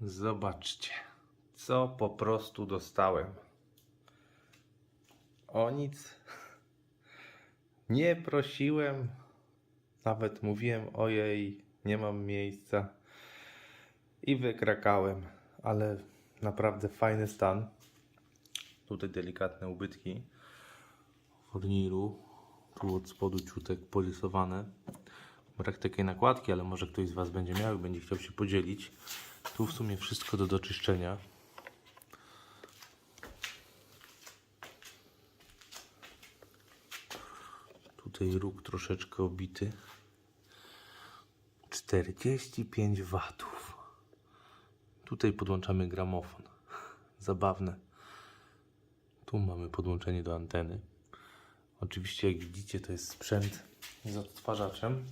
Zobaczcie, co po prostu dostałem. O nic nie prosiłem. Nawet mówiłem, ojej, nie mam miejsca. I wykrakałem, ale naprawdę fajny stan. Tutaj delikatne ubytki forniru. Tu od spodu ciutek porysowane. Brak takiej nakładki, ale może ktoś z Was będzie miał i będzie chciał się podzielić. Tu w sumie wszystko do doczyszczenia. Tutaj róg troszeczkę obity. 45 watów. Tutaj podłączamy gramofon. Zabawne. Tu mamy podłączenie do anteny. Oczywiście, jak widzicie, to jest sprzęt z odtwarzaczem.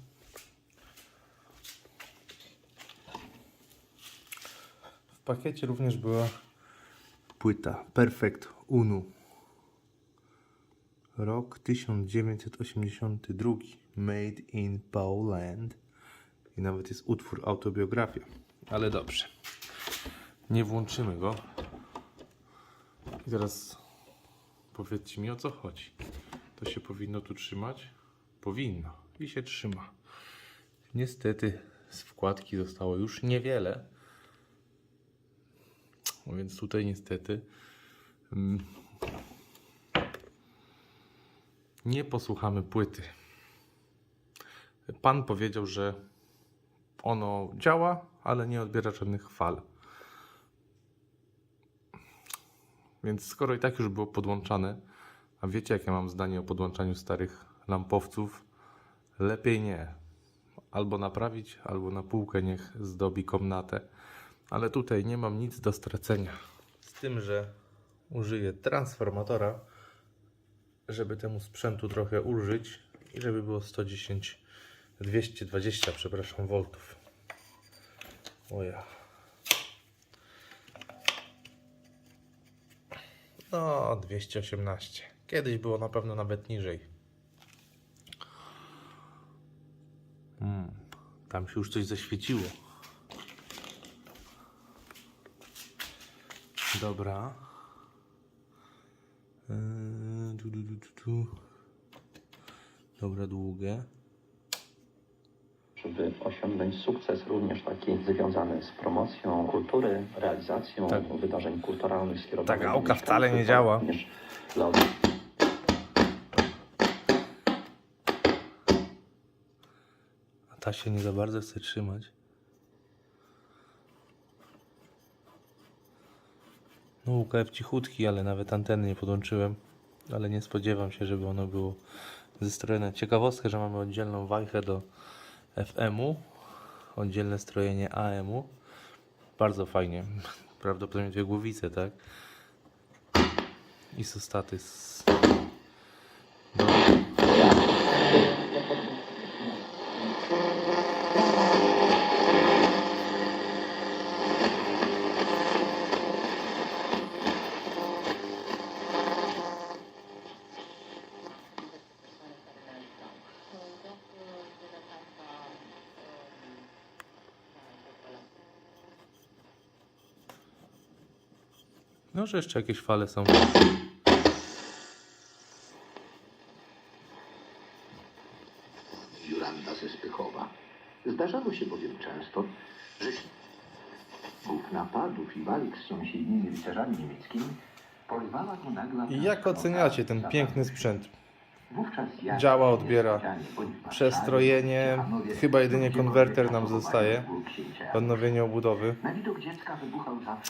Pakiecie również była płyta Perfect Unu. Rok 1982. Made in Poland. I nawet jest utwór autobiografia. Ale dobrze. Nie włączymy go. I teraz powiedzcie mi o co chodzi. To się powinno tu trzymać? Powinno. I się trzyma. Niestety z wkładki zostało już niewiele. No Więc tutaj niestety mm, nie posłuchamy płyty. Pan powiedział, że ono działa, ale nie odbiera żadnych fal. Więc skoro i tak już było podłączane, a wiecie jakie mam zdanie o podłączaniu starych lampowców, lepiej nie. Albo naprawić, albo na półkę niech zdobi komnatę. Ale tutaj nie mam nic do stracenia. Z tym, że użyję transformatora, żeby temu sprzętu trochę ulżyć i żeby było 110, 220, przepraszam, voltów. O ja. No, 218. Kiedyś było na pewno nawet niżej. Mm, tam się już coś zaświeciło. Dobra. Yy, tu, tu, tu. Dobra, długie. żeby osiągnąć sukces również taki związany z promocją kultury, realizacją Tak. wydarzeń kulturalnych skierowanych Ta do gałka mieszkańców, wcale nie ale działa. również Dla osób A ta się nie za bardzo chce trzymać. No UKF cichutki, ale nawet anteny nie podłączyłem. Ale nie spodziewam się, żeby ono było zestrojone. Ciekawostka, że mamy oddzielną wajchę do FM-u. Oddzielne strojenie AM-u. Bardzo fajnie. Prawdopodobnie dwie głowice, tak? Isostaty z... No, że jeszcze jakieś fale są. Juranda ze Spychowa. Zdarzało się bowiem często, że ślubów, napadów i walk z sąsiednimi rycerzami niemieckimi porwała go nagla I jak oceniacie ten piękny sprzęt? Działa, odbiera. Przestrojenie, chyba jedynie konwerter nam zostaje. Odnowienie obudowy.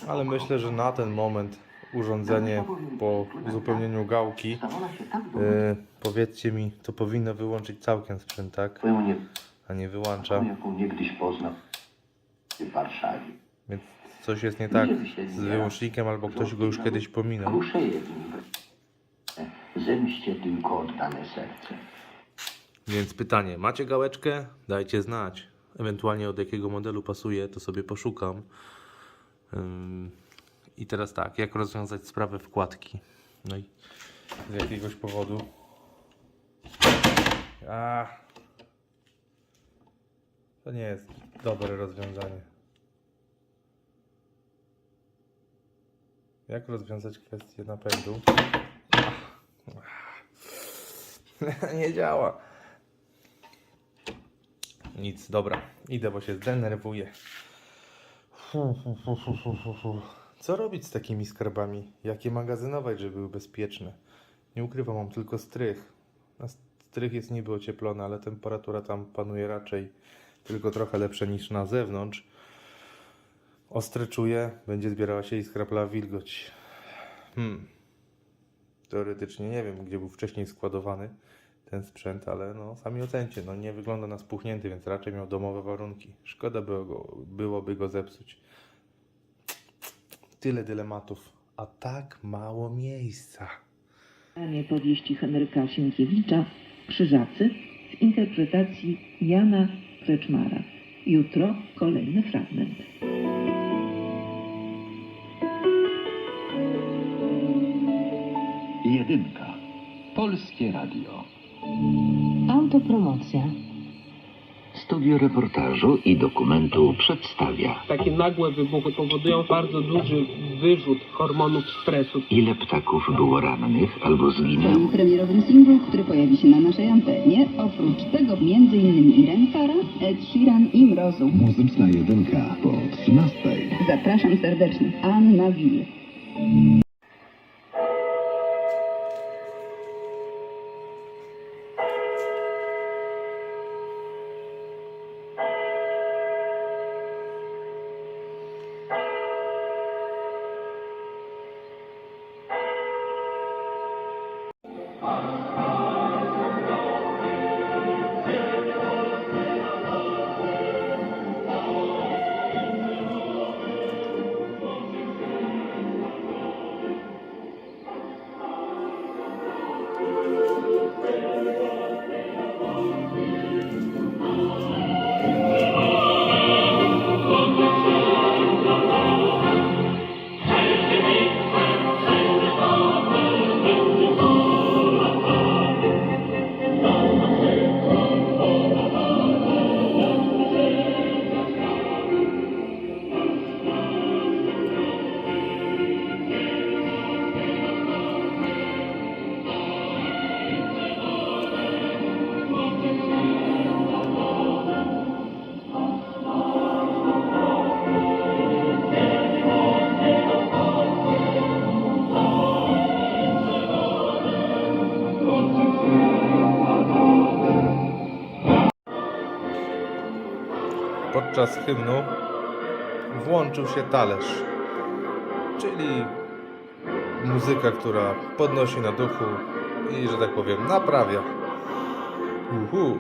Ale myślę, że na ten moment urządzenie po uzupełnieniu gałki, tak yy, powiedzcie mi, to powinno wyłączyć całkiem sprzęt, tak? A nie wyłącza. Więc coś jest nie tak z wyłącznikiem, albo ktoś go już kiedyś pominął. Zemście tylko oddane serce. Więc pytanie, macie gałeczkę? Dajcie znać. Ewentualnie od jakiego modelu pasuje, to sobie poszukam. Ym, I teraz tak, jak rozwiązać sprawę wkładki? No i z jakiegoś powodu. A, to nie jest dobre rozwiązanie. Jak rozwiązać kwestię napędu? Nie działa. Nic, dobra. Idę, bo się zdenerwuję. Co robić z takimi skarbami? Jak je magazynować, żeby były bezpieczne? Nie ukrywam, mam tylko strych. Na strych jest niby ocieplony, ale temperatura tam panuje raczej tylko trochę lepsza niż na zewnątrz. Ostre czuję, będzie zbierała się i skrapla wilgoć. Hmm. Teoretycznie nie wiem, gdzie był wcześniej składowany ten sprzęt, ale no sami ocencie, no nie wygląda na spuchnięty, więc raczej miał domowe warunki. Szkoda było go, byłoby go zepsuć. Tyle dylematów, a tak mało miejsca. Czytanie powieści Henryka Sienkiewicza Krzyżacy w interpretacji Jana Kreczmara. Jutro kolejny fragment. Jedynka. Polskie Radio. Autopromocja. Studio reportażu i dokumentu przedstawia. Takie nagłe wybuchy powodują bardzo duży wyrzut hormonów stresu. Ile ptaków było rannych albo zginęło? swoim premierowym singlu, który pojawi się na naszej antenie. Oprócz tego m.in. Irene Cara, Ed Sheeran i Mrozu. Muzyczna jedynka po 13. Zapraszam serdecznie. Anna Wil. Amen. Podczas hymnu włączył się talerz, czyli muzyka, która podnosi na duchu i, że tak powiem, naprawia. Uhu.